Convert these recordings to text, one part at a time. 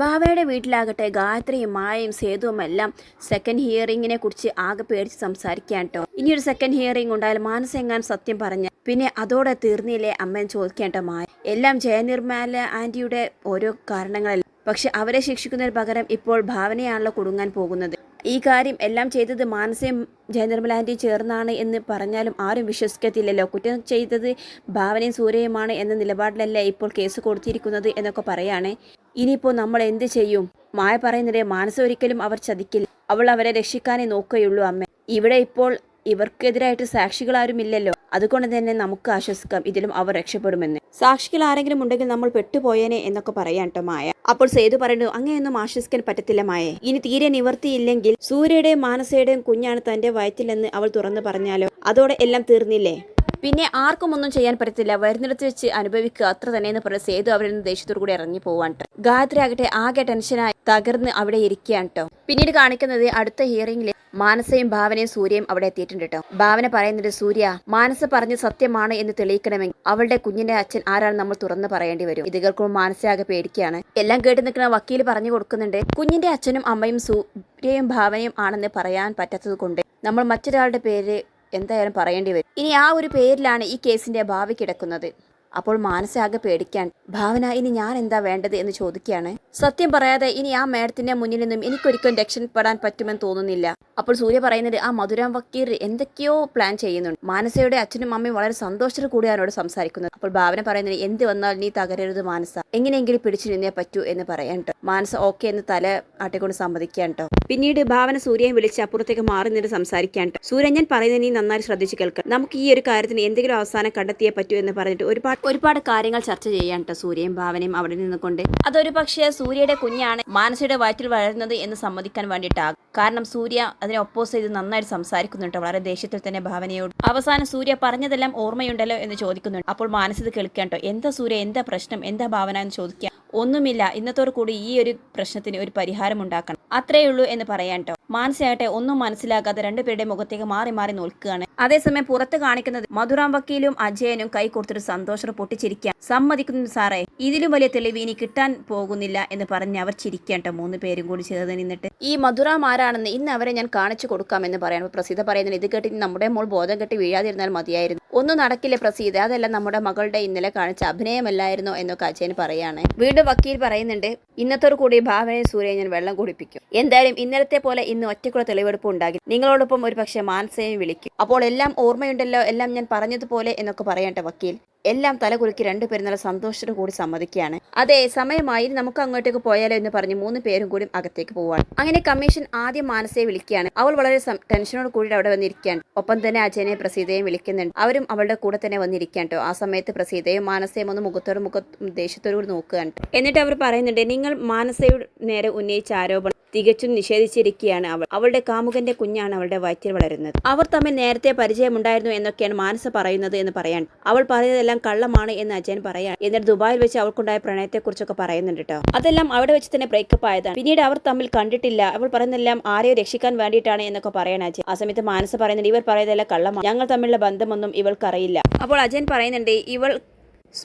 ഭാവയുടെ വീട്ടിലാകട്ടെ ഗായത്രിയും മായയും സേതുവും എല്ലാം സെക്കൻഡ് ഹിയറിങ്ങിനെ കുറിച്ച് ആകെ പേടിച്ച് സംസാരിക്കാൻ കേട്ടോ ഇനിയൊരു സെക്കൻഡ് ഹിയറിംഗ് ഉണ്ടായാൽ മാനസെങ്ങാൻ സത്യം പറഞ്ഞ പിന്നെ അതോടെ തീർന്നില്ലേ അമ്മൻ ചോദിക്കേണ്ട മായ. എല്ലാം ജയനിർമാല ആന്റിയുടെ ഓരോ കാരണങ്ങളല്ല. പക്ഷെ അവരെ ശിക്ഷിക്കുന്നതിന് പകരം ഇപ്പോൾ ഭാവനയാണല്ലോ കുടുങ്ങാൻ പോകുന്നത്. ഈ കാര്യം എല്ലാം ചെയ്തത് മാനസയും ജയനിർമ്മല ആന്റി ചേർന്നാണ് എന്ന് പറഞ്ഞാലും ആരും വിശ്വസിക്കത്തില്ലല്ലോ. കുറ്റം ചെയ്തത് ഭാവനയും സൂര്യയുമാണ് എന്ന നിലപാടിലല്ല ഇപ്പോൾ കേസ് കൊടുത്തിരിക്കുന്നത് എന്നൊക്കെ പറയാണ്. ഇനിയിപ്പോൾ നമ്മൾ എന്ത് ചെയ്യും? മായ പറയുന്നത് മാനസ ഒരിക്കലും അവർ ചതിക്കില്ല. അവൾ അവരെ രക്ഷിക്കാനേ നോക്കുകയുള്ളൂ അമ്മ. ഇവിടെ ഇപ്പോൾ ഇവർക്കെതിരായിട്ട് സാക്ഷികളാരും ഇല്ലല്ലോ അതുകൊണ്ട് തന്നെ നമുക്ക് ആശ്വസിക്കാം ഇതിലും അവർ രക്ഷപ്പെടുമെന്ന്. സാക്ഷികൾ ആരെങ്കിലും ഉണ്ടെങ്കിൽ നമ്മൾ പെട്ടുപോയേനെ എന്നൊക്കെ പറയാൻ കേട്ടോ മായ. അപ്പോൾ സേതു പറയുന്നു അങ്ങനെയൊന്നും ആശ്വസിക്കാൻ പറ്റത്തില്ല മായെ. ഇനി തീരെ നിവർത്തിയില്ലെങ്കിൽ സൂര്യയുടെയും മാനസയുടെയും കുഞ്ഞാണ് തന്റെ വയറ്റിലെന്ന് അവൾ തുറന്നു പറഞ്ഞാലോ? അതോടെ എല്ലാം തീർന്നില്ലേ? പിന്നെ ആർക്കും ഒന്നും ചെയ്യാൻ പറ്റത്തില്ല. വരുന്നിടത്ത് വെച്ച് അനുഭവിക്കുക അത്ര തന്നെ എന്ന് പറഞ്ഞ സേതു അവരിൽ നിന്ന് ദേഷ്യത്തോടു കൂടി ഇറങ്ങി പോവാൻ ഗായത്രി ആകട്ടെ ആകെ ടെൻഷനായി തകർന്ന് അവിടെ ഇരിക്കുകയാണ് കേട്ടോ പിന്നീട് കാണിക്കുന്നത് അടുത്ത ഹിയറിംഗിൽ മാനസയും ഭാവനയും സൂര്യയും അവിടെ എത്തിയിട്ടുണ്ട് കേട്ടോ. ഭാവന പറയുന്നത് സൂര്യ മാനസ പറഞ്ഞ സത്യമാണ് എന്ന് തെളിയിക്കണമെങ്കിൽ അവളുടെ കുഞ്ഞിന്റെ അച്ഛൻ ആരാണ് നമ്മൾ തുറന്ന് പറയേണ്ടി വരും. ഇത് കേൾക്കുമ്പോൾ മാനസയാകെ പേടിക്കുകയാണ്. എല്ലാം കേട്ട് നിൽക്കുന്ന വക്കീൽ പറഞ്ഞു കൊടുക്കുന്നുണ്ട് കുഞ്ഞിന്റെ അച്ഛനും അമ്മയും സൂര്യയും ഭാവനയും ആണെന്ന് പറയാൻ പറ്റാത്തത് കൊണ്ട് നമ്മൾ മറ്റൊരാളുടെ പേര് എന്തായാലും പറയേണ്ടി വരും. ഇനി ആ ഒരു പേരിലാണ് ഈ കേസിന്റെ ഭാവി കിടക്കുന്നത്. അപ്പോൾ മാനസാകെ പേടിക്കാൻ ഭാവന ഇനി ഞാൻ എന്താ വേണ്ടത്? എന്ന് ചോദിക്കുകയാണ്. സത്യം പറയാതെ ഇനി ആ മേഡത്തിന്റെ മുന്നിൽ നിന്നും എനിക്കൊരിക്കലും രക്ഷപ്പെടാൻ പറ്റുമെന്ന് തോന്നുന്നില്ല. അപ്പോൾ സൂര്യ പറയുന്നത് ആ മധുരാം വക്കീർ എന്തൊക്കെയോ പ്ലാൻ ചെയ്യുന്നുണ്ട്. മാനസയുടെ അച്ഛനും അമ്മയും വളരെ സന്തോഷത്തോടു കൂടിയാണ് അവിടെ സംസാരിക്കുന്നത്. അപ്പോൾ ഭാവന പറയുന്നത് എന്ത് വന്നാൽ നീ തകരരുത് മാനസ. എങ്ങനെയെങ്കിലും പിടിച്ചു നിന്നേ പറ്റൂ എന്ന് പറയാൻ മാനസ ഓക്കെ എന്ന് തല ആട്ടിക്കൊണ്ട് സമ്മതിക്കാൻ ട്ടോ. പിന്നീട് ഭാവന സൂര്യയെ വിളിച്ച് അപ്പുറത്തേക്ക് മാറി നിന്ന് സംസാരിക്കാൻ സൂര്യ ഞാൻ പറയുന്നത് നീ നന്നായി ശ്രദ്ധിച്ചു കേൾക്കുക നമുക്ക് ഈ ഒരു കാര്യത്തിന് എന്തെങ്കിലും അവസാനം കണ്ടെത്തിയേ പറ്റൂ എന്ന് പറഞ്ഞിട്ട് ഒരുപാട് ഒരുപാട് കാര്യങ്ങൾ ചർച്ച ചെയ്യാൻ സൂര്യയും ഭാവനയും അവിടെ നിന്നുകൊണ്ട്. അതൊരു പക്ഷേ സൂര്യയുടെ കുഞ്ഞാണ് മാനസയുടെ വയറ്റിൽ വളരുന്നത് എന്ന് സമ്മതിക്കാൻ വേണ്ടിയിട്ടാകും. കാരണം സൂര്യ അതിനെ ഒപ്പോസ് ചെയ്ത് നന്നായിട്ട് സംസാരിക്കുന്നുണ്ട്. വളരെ ദേഷ്യത്തിൽ തന്നെ ഭാവനയോട്. അവസാനം സൂര്യ പറഞ്ഞതെല്ലാം ഓർമ്മയുണ്ടല്ലോ എന്ന് ചോദിക്കുന്നുണ്ട്. അപ്പോൾ മാനസിക കേൾക്കാട്ടോ എന്താ സൂര്യ? എന്താ പ്രശ്നം? എന്താ ഭാവന എന്ന് ചോദിക്കുക. ഒന്നുമില്ല. ഇന്നത്തോടു കൂടി ഈ ഒരു പ്രശ്നത്തിന് ഒരു പരിഹാരം ഉണ്ടാക്കണം. അത്രയേ ഉള്ളൂ എന്ന് പറയാട്ടോ മാനസികമായിട്ട് ഒന്നും മനസ്സിലാക്കാതെ രണ്ടുപേരുടെ മുഖത്തേക്ക് മാറി മാറി നോക്കുകയാണ്. അതേസമയം പുറത്ത് കാണിക്കുന്നത് മധുറാം വക്കീലും അജയനും കൈ കൊടുത്തൊരു സന്തോഷം പൊട്ടിച്ചിരിക്കാൻ സമ്മതിക്കുന്നു സാറേ. ഇതിലും വലിയ തെളിവ് ഇനി കിട്ടാൻ പോകുന്നില്ല എന്ന് പറഞ്ഞ് അവർ ചിരിക്കട്ടോ മൂന്ന് പേരും കൂടി ചേർന്ന് നിന്നിട്ട്. ഈ മധുറാം ആരാണെന്ന് ഇന്ന് അവരെ ഞാൻ കാണിച്ചു കൊടുക്കാമെന്ന് പറയാൻ പ്രസീത പറയുന്നത് ഇത് കേട്ടി നമ്മുടെ മോൾ ബോധം കെട്ടി വീഴാതിരുന്നാൽ മതിയായിരുന്നു. ഒന്നും നടക്കില്ല പ്രസീത. അതെല്ലാം നമ്മുടെ മകളുടെ ഇന്നലെ കാണിച്ച അഭിനയമല്ലായിരുന്നോ എന്നൊക്കെ അച്ഛൻ പറയാണ്. വീണ്ടും വക്കീൽ പറയുന്നുണ്ട് ഇന്നത്തോടു കൂടി ഭാവനയെ സൂര്യ ഞാൻ വെള്ളം കുടിപ്പിക്കും. എന്തായാലും ഇന്നലത്തെ പോലെ ഇന്ന് ഒറ്റക്കുള്ള തെളിവെടുപ്പ് ഉണ്ടാകും നിങ്ങളോടൊപ്പം ഒരു പക്ഷേ മാനസയും വിളിക്കും. അപ്പോൾ എല്ലാം ഓർമ്മയുണ്ടല്ലോ എല്ലാം ഞാൻ പറഞ്ഞതുപോലെ എന്നൊക്കെ പറയട്ടെ വക്കീൽ. എല്ലാം തലകുലുക്കി രണ്ടുപേരും നല്ല സന്തോഷത്തോടു കൂടി സമ്മതിക്കുകയാണ്. അതെ സമയമായി നമുക്ക് അങ്ങോട്ടേക്ക് പോയാലോ എന്ന് പറഞ്ഞ് മൂന്ന് പേരും കൂടി അകത്തേക്ക് പോവാണ്. അങ്ങനെ കമ്മീഷൻ ആദ്യം മാനസയെ വിളിക്കുകയാണ്. അവൾ വളരെ ടെൻഷനോട് കൂടി അവിടെ വന്നിരിക്കുകയാണ്. ഒപ്പം തന്നെ അജയനെ പ്രസീതയും വിളിക്കുന്നുണ്ട്. അവരും അവളുടെ കൂടെ തന്നെ വന്നിരിക്കാൻ കേട്ടോ. ആ സമയത്ത് പ്രസീതയും മാനസയും ഒന്ന് മുഖത്തോട് മുഖ ദേഷ്യത്തോടു കൂടി നോക്കുകയാണ് എന്നിട്ട് അവർ പറയുന്നുണ്ട് നിങ്ങൾ മാനസയുടെ നേരെ ഉന്നയിച്ച ആരോപണം തികച്ചും നിഷേധിച്ചിരിക്കുകയാണ് അവൾ. അവളുടെ കാമുകന്റെ കുഞ്ഞാണ് അവളുടെ വയറ്റിൽ വളരുന്നത്. അവർ തമ്മിൽ നേരത്തെ പരിചയമുണ്ടായിരുന്നു എന്നൊക്കെയാണ് മാനസ പറയുന്നത് എന്ന് പറയാൻ. അവൾ പറയുന്നതെല്ലാം കള്ളമാണ് എന്ന് അജയൻ പറയാൻ എന്നിട്ട് ദുബായിൽ വെച്ച് അവൾക്കുണ്ടായ പ്രണയത്തെക്കുറിച്ചൊക്കെ പറയുന്നുണ്ട് കേട്ടോ അതെല്ലാം അവിടെ വെച്ച് തന്നെ ബ്രേക്കപ്പ് ആയതാണ്. പിന്നീട് അവർ തമ്മിൽ കണ്ടിട്ടില്ല. അവൾ പറയുന്നെല്ലാം ആരെയോ രക്ഷിക്കാൻ വേണ്ടിയിട്ടാണ് എന്നൊക്കെ പറയാൻ അജയൻ. ആ സമയത്ത് മാനസ പറയുന്നുണ്ട് ഇവർ പറയുന്നതെല്ലാം കള്ളമാണ് ഞങ്ങൾ തമ്മിലുള്ള ബന്ധമൊന്നും ഇവൾക്കറിയില്ല. അപ്പോൾ അജയൻ പറയുന്നുണ്ട് ഇവൾ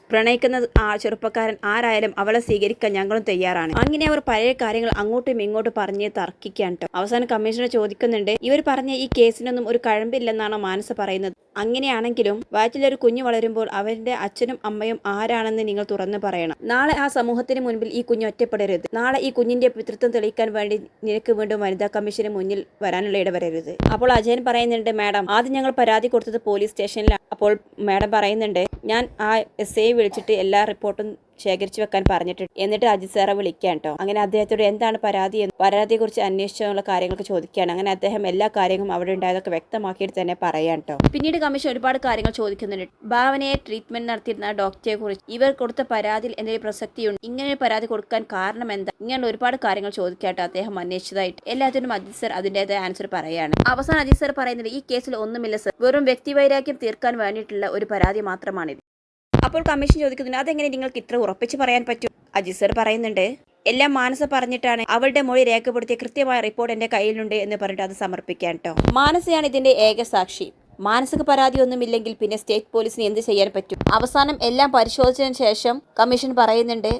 പ്രണയിക്കുന്ന ആ ചെറുപ്പക്കാരൻ ആരായാലും അവളെ സ്വീകരിക്കാൻ ഞങ്ങളും തയ്യാറാണ്. അങ്ങനെ അവർ പഴയ കാര്യങ്ങൾ അങ്ങോട്ടും ഇങ്ങോട്ടും പറഞ്ഞ് തർക്കിക്കാൻ കേട്ടോ അവസാനം കമ്മീഷണർ ചോദിക്കുന്നുണ്ട് ഇവർ പറഞ്ഞ ഈ കേസിനൊന്നും ഒരു കഴമ്പില്ലെന്നാണ് മാനസ പറയുന്നത്? അങ്ങനെയാണെങ്കിലും വയറ്റിലൊരു കുഞ്ഞു വളരുമ്പോൾ അവരുടെ അച്ഛനും അമ്മയും ആരാണെന്ന് നിങ്ങൾ തുറന്നു പറയണം. നാളെ ആ സമൂഹത്തിന് മുൻപിൽ ഈ കുഞ്ഞ് ഒറ്റപ്പെടരുത്. നാളെ ഈ കുഞ്ഞിന്റെ പിതൃത്വം തെളിയിക്കാൻ വേണ്ടി നിനക്ക് വീണ്ടും വനിതാ കമ്മീഷന് മുന്നിൽ വരാനുള്ള ഇടവരരുത്. അപ്പോൾ അജയൻ പറയുന്നുണ്ട് മാഡം ആദ്യം ഞങ്ങൾ പരാതി കൊടുത്തത് പോലീസ് സ്റ്റേഷനിലാണ്. അപ്പോൾ മാഡം പറയുന്നുണ്ട് ഞാൻ ആ എസ് ഐ വിളിച്ചിട്ട് എല്ലാ റിപ്പോർട്ടും ശേഖരിച്ചു വെക്കാൻ പറഞ്ഞിട്ടുണ്ട്. എന്നിട്ട് അജിത് സാറെ വിളിക്കാൻ കേട്ടോ അങ്ങനെ അദ്ദേഹത്തോട് എന്താണ് പരാതി എന്ന് പരാതിയെ കുറിച്ച് അന്വേഷിച്ചുള്ള കാര്യങ്ങളൊക്കെ ചോദിക്കുകയാണ്. അങ്ങനെ അദ്ദേഹം എല്ലാ കാര്യങ്ങളും അവിടെ ഉണ്ടായതൊക്കെ വ്യക്തമാക്കിയിട്ട് തന്നെ പറയാൻ കേട്ടോ പിന്നീട് കമ്മീഷൻ ഒരുപാട് കാര്യങ്ങൾ ചോദിക്കുന്നുണ്ട്. ഭാവനയെ ട്രീറ്റ്മെന്റ് നടത്തിയിരുന്ന ഡോക്ടറെ കുറിച്ച് ഇവർ കൊടുത്ത പരാതിയിൽ എന്തെങ്കിലും പ്രസക്തിയുണ്ട്? ഇങ്ങനെ പരാതി കൊടുക്കാൻ കാരണം എന്താ? ഇങ്ങനെ ഒരുപാട് കാര്യങ്ങൾ ചോദിക്കാട്ടോ അദ്ദേഹം അന്വേഷിച്ചതായിട്ട്. എല്ലാത്തിനും അജിത് സാർ അതിന്റെതായ ആൻസർ പറയാണ്. അവസാനം അജിത് സാർ പറയുന്നത് ഈ കേസിൽ ഒന്നുമില്ല സർ വെറും വ്യക്തിവൈരാഗ്യം തീർക്കാൻ വേണ്ടിയിട്ടുള്ള ഒരു പരാതി മാത്രമാണിത്. അപ്പോൾ കമ്മീഷൻ ചോദിക്കുന്നുണ്ട് അതെങ്ങനെ നിങ്ങൾക്ക് ഇത്ര ഉറപ്പിച്ച് പറയാൻ പറ്റും? അജി സർ പറയുന്നുണ്ട് എല്ലാം മാനസ പറഞ്ഞിട്ടാണ്. അവളുടെ മൊഴി രേഖപ്പെടുത്തിയ കൃത്യമായ റിപ്പോർട്ട് എന്റെ കയ്യിലുണ്ട് എന്ന് പറഞ്ഞിട്ട് അത് സമർപ്പിക്കാൻ കേട്ടോ മാനസയാണ് ഇതിന്റെ ഏക സാക്ഷി. മാനസിക പരാതിയൊന്നുമില്ലെങ്കിൽ പിന്നെ സ്റ്റേറ്റ് പോലീസിന് എന്ത് ചെയ്യാൻ പറ്റും? അവസാനം എല്ലാം പരിശോധിച്ചതിന് ശേഷം കമ്മീഷൻ പറയുന്നുണ്ട്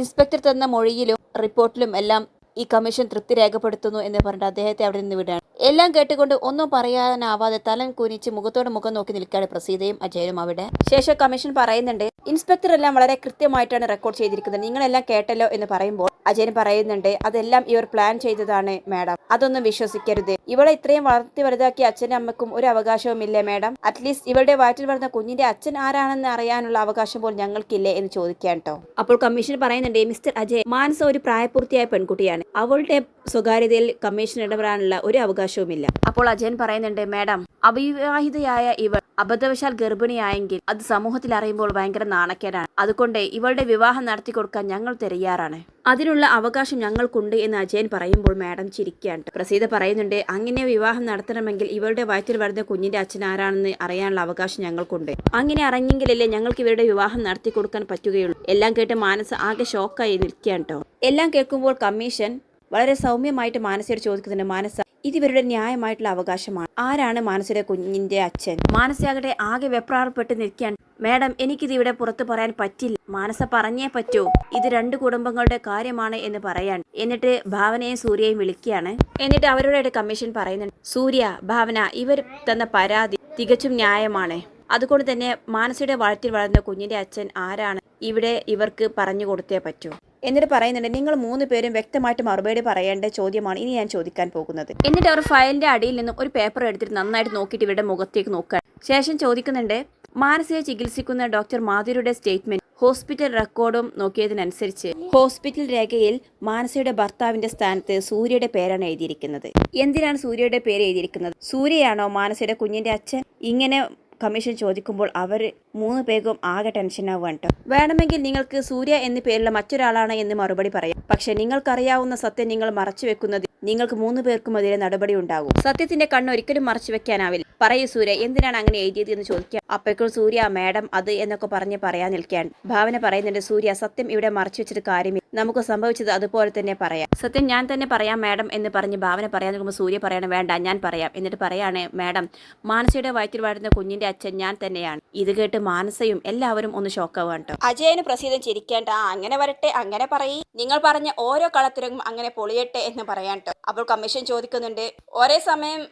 ഇൻസ്പെക്ടർ തന്ന മൊഴിയിലും റിപ്പോർട്ടിലും എല്ലാം ഈ കമ്മീഷൻ തൃപ്തി രേഖപ്പെടുത്തുന്നു എന്ന് പറഞ്ഞിട്ട് അദ്ദേഹത്തെ അവിടെ നിന്ന് വിടുകയാണ് എല്ലാം കേട്ടുകൊണ്ട് ഒന്നും പറയാനാവാതെ തലൻ കുനിച്ച് മുഖത്തോട് മുഖം നോക്കി നിൽക്കുകയാണ് പ്രസീതയും അജയനും അവിടെ. ശേഷം കമ്മീഷൻ പറയുന്നുണ്ട് ഇൻസ്പെക്ടർ എല്ലാം വളരെ കൃത്യമായിട്ടാണ് റെക്കോർഡ് ചെയ്തിരിക്കുന്നത്. നിങ്ങളെല്ലാം കേട്ടല്ലോ എന്ന് പറയുമ്പോൾ അജയൻ പറയുന്നുണ്ട് അതെല്ലാം ഇവർ പ്ലാൻ ചെയ്തതാണ് മാഡം അതൊന്നും വിശ്വസിക്കരുത്. ഇവളെ ഇത്രയും വളർത്തി വലുതാക്കിയ അച്ഛനും അമ്മക്കും ഒരു അവകാശവും ഇല്ലേ മാഡം അറ്റ്ലീസ്റ്റ് ഇവളുടെ വയറ്റിൽ വളർന്ന കുഞ്ഞിന്റെ അച്ഛൻ ആരാണെന്ന് അറിയാനുള്ള അവകാശം പോലും ഞങ്ങൾക്കില്ലേ? എന്ന് ചോദിക്കാൻ കേട്ടോ. അപ്പോൾ കമ്മീഷൻ പറയുന്നുണ്ട് മിസ്റ്റർ അജയ് മാനസ ഒരു പ്രായപൂർത്തിയായ പെൺകുട്ടിയാണ്. അവളുടെ സ്വകാര്യതയിൽ കമ്മീഷൻ ഇടപെടാനുള്ള ഒരു അവകാശവുമില്ല. അപ്പോൾ അജയൻ പറയുന്നുണ്ട് മാഡം അവിവാഹിതയായ ഇവൾ അബദ്ധവശാൽ ഗർഭിണിയായെങ്കിൽ അത് സമൂഹത്തിൽ അറിയുമ്പോൾ ഭയങ്കര നാണക്കേടാണ്. അതുകൊണ്ട് ഇവളുടെ വിവാഹം നടത്തി കൊടുക്കാൻ ഞങ്ങൾ തിരയാറാണ് അതിനുള്ള അവകാശം ഞങ്ങൾക്കുണ്ട് എന്ന് അജയൻ പറയുമ്പോൾ മാഡം ചിരിക്കുകയാണ്. പ്രസീത പറയുന്നുണ്ട് അങ്ങനെ വിവാഹം നടത്തണമെങ്കിൽ ഇവളുടെ വയറ്റിൽ വരുന്ന കുഞ്ഞിന്റെ അച്ഛൻ ആരാണെന്ന് അറിയാനുള്ള അവകാശം ഞങ്ങൾക്കുണ്ട്. അങ്ങനെ അറിഞ്ഞെങ്കിലല്ലേ ഞങ്ങൾക്ക് ഇവരുടെ വിവാഹം നടത്തി കൊടുക്കാൻ പറ്റുകയുള്ളൂ. എല്ലാം കേട്ട് മാനസ് ആകെ ഷോക്കായി നിൽക്കുകയാണ് കേട്ടോ എല്ലാം കേൾക്കുമ്പോൾ കമ്മീഷൻ വളരെ സൗമ്യമായിട്ട് മാനസയോട് ചോദിക്കുന്നുണ്ട് മാനസ ഇത് ഇവരുടെ ന്യായമായിട്ടുള്ള അവകാശമാണ്. ആരാണ് മാനസയുടെ കുഞ്ഞിന്റെ അച്ഛൻ? മാനസയാകട്ടെ ആകെ വെപ്രാറപ്പെട്ട് നിൽക്കാൻ മാഡം എനിക്കിത് ഇവിടെ പുറത്തു പറയാൻ പറ്റില്ല. മാനസ പറഞ്ഞേ പറ്റൂ. ഇത് രണ്ട് കുടുംബങ്ങളുടെ കാര്യമാണ് എന്ന് പറയാൻ. എന്നിട്ട് ഭാവനയും സൂര്യയും വിളിക്കുകയാണ്. എന്നിട്ട് അവരുടെ കമ്മീഷൻ പറയുന്നുണ്ട് സൂര്യ ഭാവന ഇവർ തന്ന പരാതി തികച്ചും ന്യായമാണ്. അതുകൊണ്ട് തന്നെ മാനസയുടെ വളർത്തിൽ വളർന്ന കുഞ്ഞിന്റെ അച്ഛൻ ആരാണ്? ഇവിടെ ഇവർക്ക് പറഞ്ഞു കൊടുത്തേ പറ്റൂ. എന്നിട്ട് പറയുന്നുണ്ട് നിങ്ങൾ മൂന്ന് പേരും വ്യക്തമായിട്ട് മറുപടി പറയേണ്ട ചോദ്യമാണ് ഇനി ഞാൻ ചോദിക്കാൻ പോകുന്നത്. എന്നിട്ട് അവർ ഫയലിന്റെ അടിയിൽ നിന്നും ഒരു പേപ്പർ എടുത്തിട്ട് നന്നായിട്ട് നോക്കിയിട്ട് ഇവരുടെ മുഖത്തേക്ക് നോക്കുക. ശേഷം ചോദിക്കുന്നുണ്ട് മാനസിക ചികിത്സിക്കുന്ന ഡോക്ടർ മാധുരിയുടെ സ്റ്റേറ്റ്മെന്റ് ഹോസ്പിറ്റൽ റെക്കോർഡും നോക്കിയതിനനുസരിച്ച് ഹോസ്പിറ്റൽ രേഖയിൽ മാനസയുടെ ഭർത്താവിന്റെ സ്ഥാനത്ത് സൂര്യയുടെ പേരാണ് എഴുതിയിരിക്കുന്നത്. എന്തിനാണ് സൂര്യയുടെ പേര് എഴുതിയിരിക്കുന്നത്? സൂര്യയാണോ മാനസയുടെ കുഞ്ഞിന്റെ അച്ഛൻ? ഇങ്ങനെ കമ്മീഷൻ ചോദിക്കുമ്പോൾ അവർ മൂന്ന് പേർക്കും ആകെ ടെൻഷനാവുക കേട്ടോ വേണമെങ്കിൽ നിങ്ങൾക്ക് സൂര്യ എന്ന പേരുള്ള മറ്റൊരാളാണ് എന്ന് മറുപടി പറയാം. പക്ഷെ നിങ്ങൾക്കറിയാവുന്ന സത്യം നിങ്ങൾ മറച്ചു വെക്കുന്നത് നിങ്ങൾക്ക് മൂന്ന് പേർക്കും അതിലെ നടപടി ഉണ്ടാകും. സത്യത്തിന്റെ കണ്ണ് ഒരിക്കലും മറച്ചു വെക്കാനാവില്ല. പറയൂ സൂര്യ എന്തിനാണ് അങ്ങനെ എഴുതിയത് എന്ന് ചോദിക്കാം. അപ്പോഴേക്കും സൂര്യ മാഡം അത് എന്നൊക്കെ പറഞ്ഞ് പറയാൻ നിൽക്കാൻ ഭാവന പറയുന്നുണ്ട് സൂര്യ സത്യം ഇവിടെ മറച്ചു വെച്ചിട്ട് കാര്യമില്ല. നമുക്ക് സംഭവിച്ചത് അതുപോലെ തന്നെ പറയാം. സത്യം ഞാൻ തന്നെ പറയാം മാഡം എന്ന് പറഞ്ഞ് ഭാവന പറയാൻ നിൽക്കുമ്പോൾ സൂര്യ പറയണം വേണ്ട ഞാൻ പറയാം. എന്നിട്ട് പറയാണ് മാഡം മാനസയുടെ വയറ്റിൽ വാഴുന്ന കുഞ്ഞിന്റെ അച്ഛൻ ഞാൻ തന്നെയാണ്. ഇത് കേട്ട് മാനസയും എല്ലാവരും ഒന്ന് ഷോക്കാവുക കേട്ടോ അജയന് പ്രസീതം ചിരിക്കേണ്ട അങ്ങനെ വരട്ടെ അങ്ങനെ പറയ്. നിങ്ങൾ പറഞ്ഞ ഓരോ കളത്തിലും അങ്ങനെ പൊളിയട്ടെ എന്ന് പറയാൻ കേട്ടോ അപ്പോൾ കമ്മീഷൻ ചോദിക്കുന്നുണ്ട് ഒരേ സമയം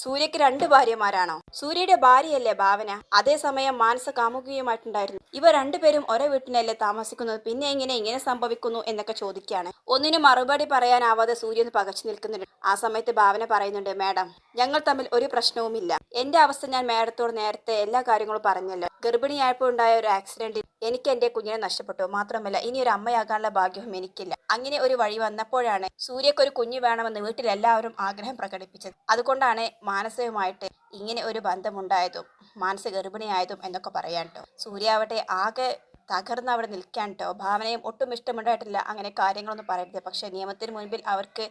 സൂര്യക്ക് രണ്ട് ഭാര്യമാരാണോ? സൂര്യയുടെ ഭാര്യയല്ലേ ഭാവന? അതേസമയം മാനസ കാമുകിയുമായിട്ടുണ്ടായിരുന്നു. ഇവ രണ്ടുപേരും ഒരേ വീട്ടിനല്ലേ താമസിക്കുന്നത്. പിന്നെ എങ്ങനെ ഇങ്ങനെ സംഭവിക്കുന്നു എന്നൊക്കെ ചോദിക്കുകയാണ്. ഒന്നിനും മറുപടി പറയാനാവാതെ സൂര്യൻ പകച്ചു നിൽക്കുന്നുണ്ട്. ആ സമയത്ത് ഭാവന പറയുന്നുണ്ട് മാഡം ഞങ്ങൾ തമ്മിൽ ഒരു പ്രശ്നവുമില്ല. എന്റെ അവസ്ഥ ഞാൻ മാഡത്തോട് നേരത്തെ എല്ലാ കാര്യങ്ങളും പറഞ്ഞല്ലോ. ഗർഭിണിയായപ്പോൾ ഉണ്ടായ ഒരു ആക്സിഡന്റിൽ എനിക്ക് എന്റെ കുഞ്ഞിനെ നഷ്ടപ്പെട്ടു. മാത്രമല്ല ഇനി ഒരു അമ്മയാകാനുള്ള ഭാഗ്യവും എനിക്കില്ല. അങ്ങനെ ഒരു വഴി വന്നപ്പോഴാണ് സൂര്യക്ക് ഒരു കുഞ്ഞ് വേണമെന്ന് വീട്ടിലെല്ലാവരും ആഗ്രഹം പ്രകടിപ്പിച്ചത്. അതുകൊണ്ടാണ് മാനസികമായിട്ട് ഇങ്ങനെ ഒരു ബന്ധമുണ്ടായതും മാനസ ഗർഭിണിയായതും എന്നൊക്കെ പറയാൻ കേട്ടോ സൂര്യ ആവട്ടെ ആകെ തകർന്ന് അവിടെ നിൽക്കാൻ കേട്ടോ ഭാവനയും ഒട്ടും ഇഷ്ടമുണ്ടായിട്ടില്ല അങ്ങനെ കാര്യങ്ങളൊന്നും പറയരുത്. പക്ഷെ നിയമത്തിന് മുൻപിൽ അവർക്ക്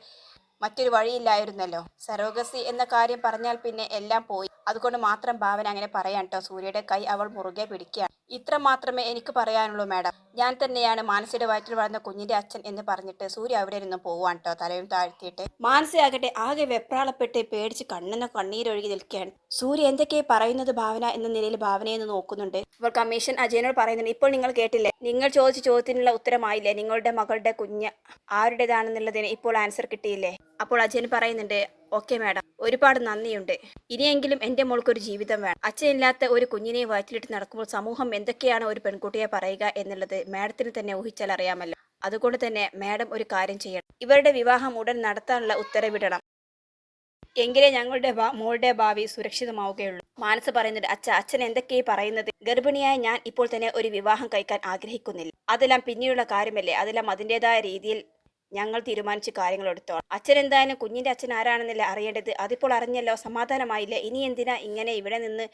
മറ്റൊരു വഴിയില്ലായിരുന്നല്ലോ. സരോഗസി എന്ന കാര്യം പറഞ്ഞാൽ പിന്നെ എല്ലാം പോയി. അതുകൊണ്ട് മാത്രം ഭാവന അങ്ങനെ പറയാൻ കേട്ടോ സൂര്യയുടെ കൈ അവൾ മുറുകെ പിടിക്കുകയാണ്. ഇത്ര മാത്രമേ എനിക്ക് പറയാനുള്ളൂ മാഡം. ഞാൻ തന്നെയാണ് മാനസയുടെ വയറ്റിൽ വളർന്ന കുഞ്ഞിന്റെ അച്ഛൻ എന്ന് പറഞ്ഞിട്ട് സൂര്യ അവിടെ നിന്ന് പോവാൻ കേട്ടോ തലയും താഴ്ത്തിയിട്ട്. മാനസയാകട്ടെ ആകെ വെപ്രാളപ്പെട്ട് പേടിച്ച് കണ്ണെന്ന കണ്ണീരൊഴുകി നിൽക്കുകയാണ്. സൂര്യ എന്തൊക്കെയാ പറയുന്നത് ഭാവന എന്ന നിലയിൽ ഭാവനയെ ഒന്ന് നോക്കുന്നുണ്ട്. അവൾ കമ്മീഷൻ അജയനോട് പറയുന്നുണ്ട് ഇപ്പോൾ നിങ്ങൾ കേട്ടില്ലേ? നിങ്ങൾ ചോദിച്ച ചോദ്യത്തിനുള്ള ഉത്തരമായില്ലേ? നിങ്ങളുടെ മകളുടെ കുഞ്ഞ് ആരുടേതാണെന്നുള്ളതിന് ഇപ്പോൾ ആൻസർ കിട്ടിയില്ലേ? അപ്പോൾ അജയൻ പറയുന്നുണ്ട് ഓക്കെ മാഡം ഒരുപാട് നന്ദിയുണ്ട്. ഇനിയെങ്കിലും എന്റെ മോൾക്കൊരു ജീവിതം വേണം. അച്ഛനില്ലാത്ത ഒരു കുഞ്ഞിനെ വയറ്റിലിട്ട് നടക്കുമ്പോൾ സമൂഹം എന്തൊക്കെയാണ് ഒരു പെൺകുട്ടിയെ പറയുക എന്നുള്ളത് മാഡത്തിന് തന്നെ ഊഹിച്ചാൽ അറിയാമല്ലോ. അതുകൊണ്ട് തന്നെ മാഡം ഒരു കാര്യം ചെയ്യണം. ഇവരുടെ വിവാഹം ഉടൻ നടത്താനുള്ള ഉത്തരവിടണം. എങ്കിലേ ഞങ്ങളുടെ മോളുടെ ഭാവി സുരക്ഷിതമാവുകയുള്ളൂ. മാനസ് പറയുന്നുണ്ട് അച്ഛ അച്ഛൻ എന്തൊക്കെയാ പറയുന്നത്? ഗർഭിണിയായ ഞാൻ ഇപ്പോൾ തന്നെ ഒരു വിവാഹം കഴിക്കാൻ ആഗ്രഹിക്കുന്നില്ല. അതെല്ലാം പിന്നീടുള്ള കാര്യമല്ലേ? അതെല്ലാം അതിന്റെതായ രീതിയിൽ ഞങ്ങൾ തീരുമാനിച്ച് കാര്യങ്ങൾ എടുത്തോളാം. അച്ഛൻ എന്തായാലും കുഞ്ഞിന്റെ അച്ഛൻ ആരാണെന്നല്ലേ അറിയേണ്ടത്? അതിപ്പോൾ അറിഞ്ഞല്ലോ സമാധാനമായില്ലേ? ഇനി എന്തിനാ ഇങ്ങനെ ഇവിടെ നിന്ന്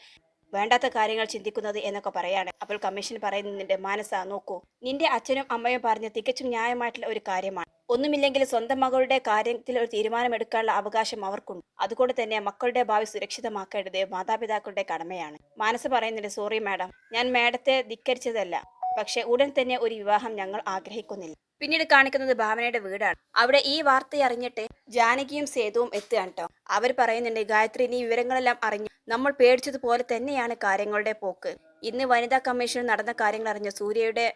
വേണ്ടാത്ത കാര്യങ്ങൾ ചിന്തിക്കുന്നത് എന്നൊക്കെ പറയാണ്. അപ്പോൾ കമ്മീഷൻ പറയുന്നുണ്ട് മാനസ നോക്കൂ നിന്റെ അച്ഛനും അമ്മയും പറഞ്ഞ തികച്ചും ന്യായമായിട്ടുള്ള ഒരു കാര്യമാണ്. ഒന്നുമില്ലെങ്കിൽ സ്വന്തം മകളുടെ കാര്യത്തിൽ ഒരു തീരുമാനമെടുക്കാനുള്ള അവകാശം അവർക്കുണ്ട്. അതുകൊണ്ട് തന്നെ മക്കളുടെ ഭാവി സുരക്ഷിതമാക്കേണ്ടത് മാതാപിതാക്കളുടെ കടമയാണ്. മാനസ പറയുന്നുണ്ട് സോറി മാഡം ഞാൻ മാഡത്തെ ധിക്കരിച്ചതല്ല. പക്ഷെ ഉടൻ തന്നെ ഒരു വിവാഹം ഞങ്ങൾ ആഗ്രഹിക്കുന്നില്ല. പിന്നീട് കാണിക്കുന്നത് ഭാവനയുടെ വീടാണ്. അവിടെ ഈ വാർത്ത അറിഞ്ഞിട്ട് ജാനകിയും സേതുവും എത്തുകയാണ് കേട്ടോ അവർ പറയുന്നുണ്ട് ഗായത്രി നീ വിവരങ്ങളെല്ലാം അറിഞ്ഞു നമ്മൾ പേടിച്ചതുപോലെ തന്നെയാണ് കാര്യങ്ങളുടെ പോക്ക്. ഇന്ന് വനിതാ കമ്മീഷൻ നടന്ന കാര്യങ്ങൾ അറിഞ്ഞ സൂര്യയുടെ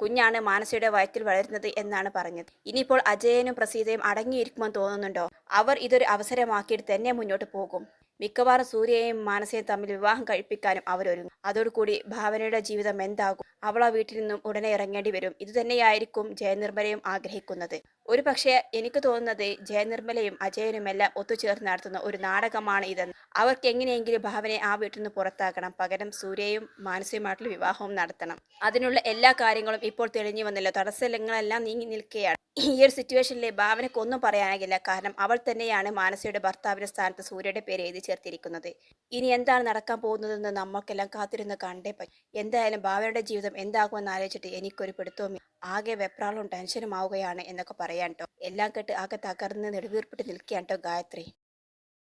കുഞ്ഞാണ് മാനസയുടെ വയറ്റിൽ വളരുന്നത് എന്നാണ് പറഞ്ഞത്. ഇനിയിപ്പോൾ അജയനും പ്രസീതയും അടങ്ങിയിരിക്കുമെന്ന് തോന്നുന്നുണ്ടോ? അവർ ഇതൊരു അവസരമാക്കിയിട്ട് തന്നെ മുന്നോട്ട് പോകും. മിക്കവാറും സൂര്യയെയും മാനസയും തമ്മിൽ വിവാഹം കഴിപ്പിക്കാനും അവരൊരുങ്ങും. അതോടുകൂടി ഭാവനയുടെ ജീവിതം എന്താകും? അവൾ ആ വീട്ടിൽ നിന്നും ഉടനെ ഇറങ്ങേണ്ടി വരും. ഇതുതന്നെയായിരിക്കും ജയനിർമ്മലയും ആഗ്രഹിക്കുന്നത്. ഒരു പക്ഷേ എനിക്ക് തോന്നുന്നത് ജയനിർമ്മലയും അജയനുമെല്ലാം ഒത്തുചേർന്ന് നടത്തുന്ന ഒരു നാടകമാണ് ഇതെന്ന്. അവർക്ക് എങ്ങനെയെങ്കിലും ഭാവനയെ ആ വീട്ടിൽ നിന്ന് പുറത്താക്കണം. പകരം സൂര്യയും മാനസികമായിട്ടുള്ള വിവാഹവും നടത്തണം. അതിനുള്ള എല്ലാ കാര്യങ്ങളും ഇപ്പോൾ തെളിഞ്ഞു വന്നല്ലോ. തടസ്സങ്ങളെല്ലാം നീങ്ങി നിൽക്കുകയാണ്. ഈ ഒരു സിറ്റുവേഷനിലെ ഭാവനയ്ക്ക് ഒന്നും പറയാനാകില്ല. കാരണം അവൾ തന്നെയാണ് മാനസയുടെ ഭർത്താവിന്റെ സ്ഥാനത്ത് സൂര്യയുടെ പേര് എഴുതി ചേർത്തിരിക്കുന്നത്. ഇനി എന്താണ് നടക്കാൻ പോകുന്നതെന്ന് നമ്മൾക്കെല്ലാം കാത്തിരുന്ന് കണ്ടേ പറ്റും എന്തായാലും ഭാവനയുടെ ജീവിതം എന്താകുമെന്ന് ആലോചിച്ചിട്ട് എനിക്കൊരു പിടുത്തവും ആകെ വെപ്രാളും ടെൻഷനും ആവുകയാണ് എന്നൊക്കെ പറയാൻ കേട്ടോ എല്ലാം കേട്ട് ആകെ തകർന്ന് നെടുവീർപ്പിട്ട് നിൽക്കുകയാണ് കേട്ടോ ഗായത്രി.